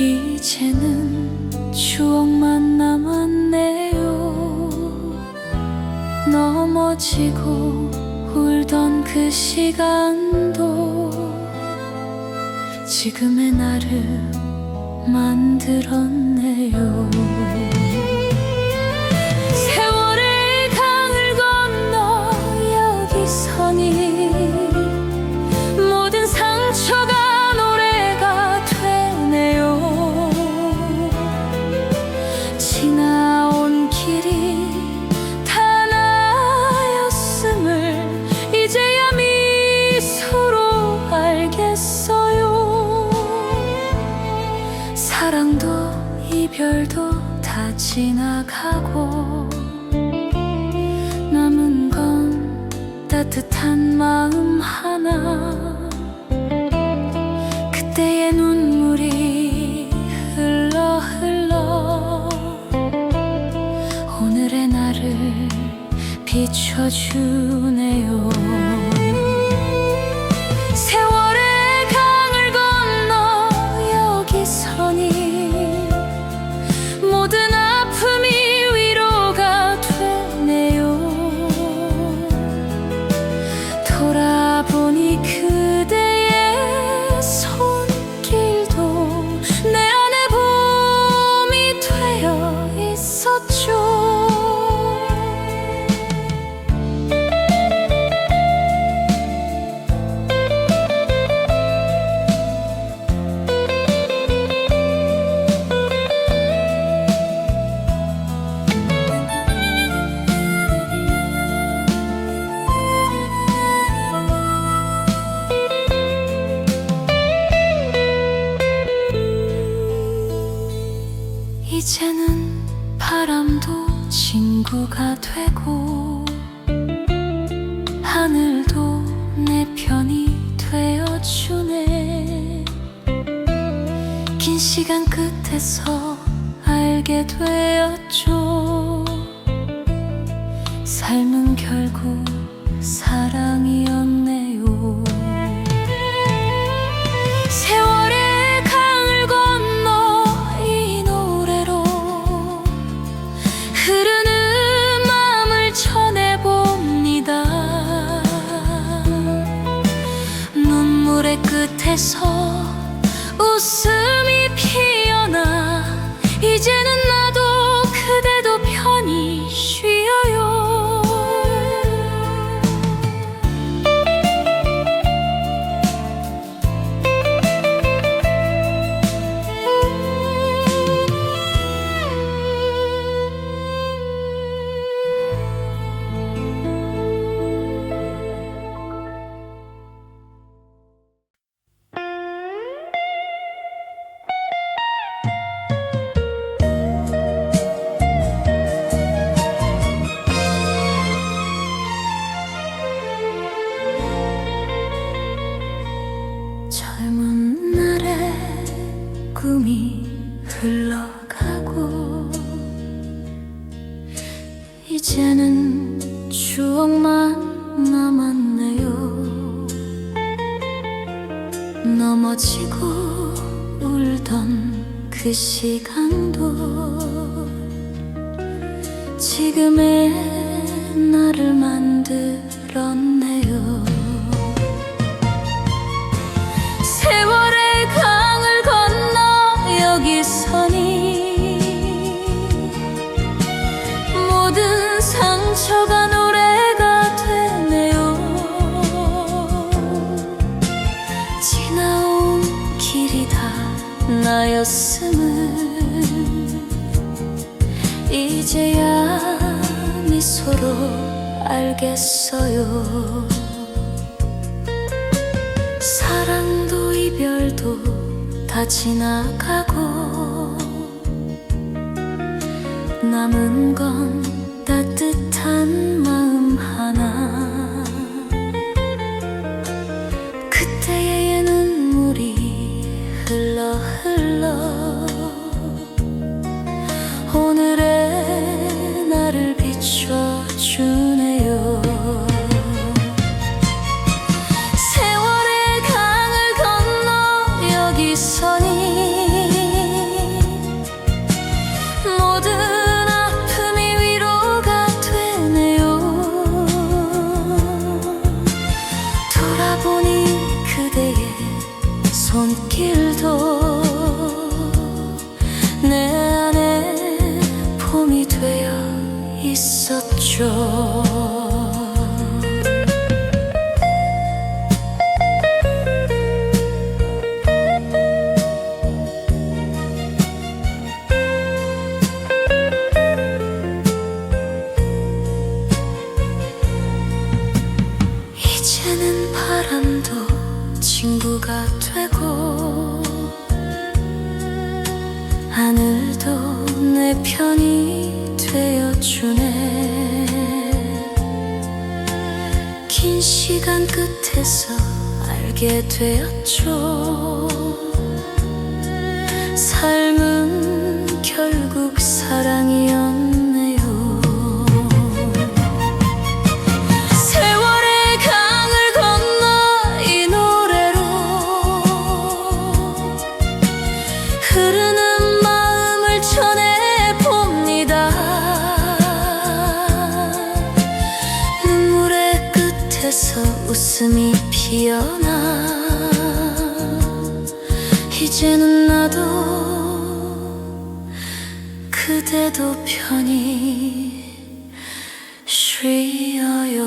이제는 추억만 남았네요. 넘어지고 울던 그 시간도 지금의 나를 만들었네요 지나가고 남은 건 따뜻한 마음 하나. 그때의 눈물이 흘러 흘러 오늘의 나를 비춰주네요. 세월 이제는 바람도 친구가 되고 하늘도 내 편이 되어주네. 긴 시간 끝에서 알게 되었죠. 삶은 결국 사랑이었네 끝에 그 시간도 지금의 나를 만들었네 미소로 알겠어요. 사랑도 이별도 다 지나가고 남은 건 하늘도 내 편이 되어주네. 긴 시간 끝에서 알게 되었죠 피어나. 이제는 나도 그대도 편히 쉬어요